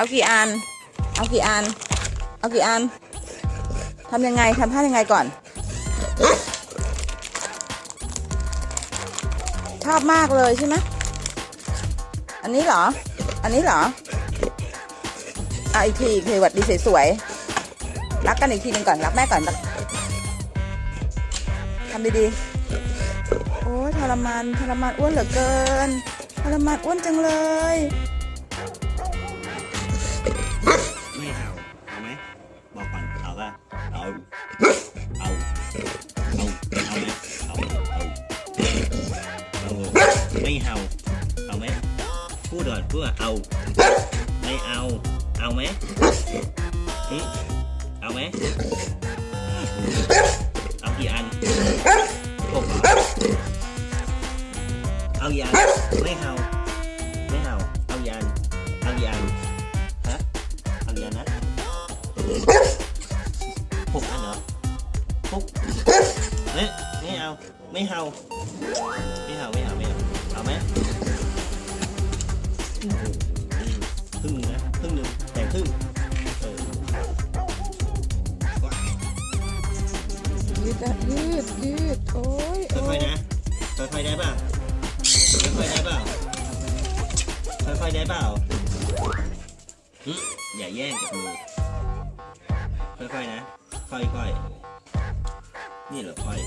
เอากี่อัน เอากี่อัน เอากี่อันทำยังไงทำท่ายังไงก่อน ชอบมากเลยใช่ไหมอันนี้เหรอ อันนี้เหรออะอีกทีอีกทีหวัดดีสวยๆรักกันอีกทีหนึ่งก่อนรักแม่ก่อนรักทำดีๆโอ้ทรมานทรมานอ้วนเหลือเกินทรมานอ้วนจังเลย ไม่เอาเอาไหมบอกก่อนเอาก็เอาเอาเอาเอาไหมเอาเอาเอาไม่เอาเอาไหมพูดก่อนพูดก่อนเอาไม่เอาเอาไหมเอาไหมเอากี่อันหกเอเอากี่อันไม่เอาไม่เอาเอากี่อัน หกอันเหรอหกไม่ไม่เอา ไม่เอาไม่เอาไม่เอาไม่เอาเอาไหมครึ่งหนึงนะครึ่งหนึงแต่ครึ่งเออว้ายืดอะยืดยืดโอ้ยโอ้ค่อยยๆนะค่อยๆได้เปล่าค่อยๆได้เปล่าค่อยๆได้เปล่าหึอย่าแย่งจากมือ ค่อยๆนะ ค่อยๆ นี่เหรอค่อย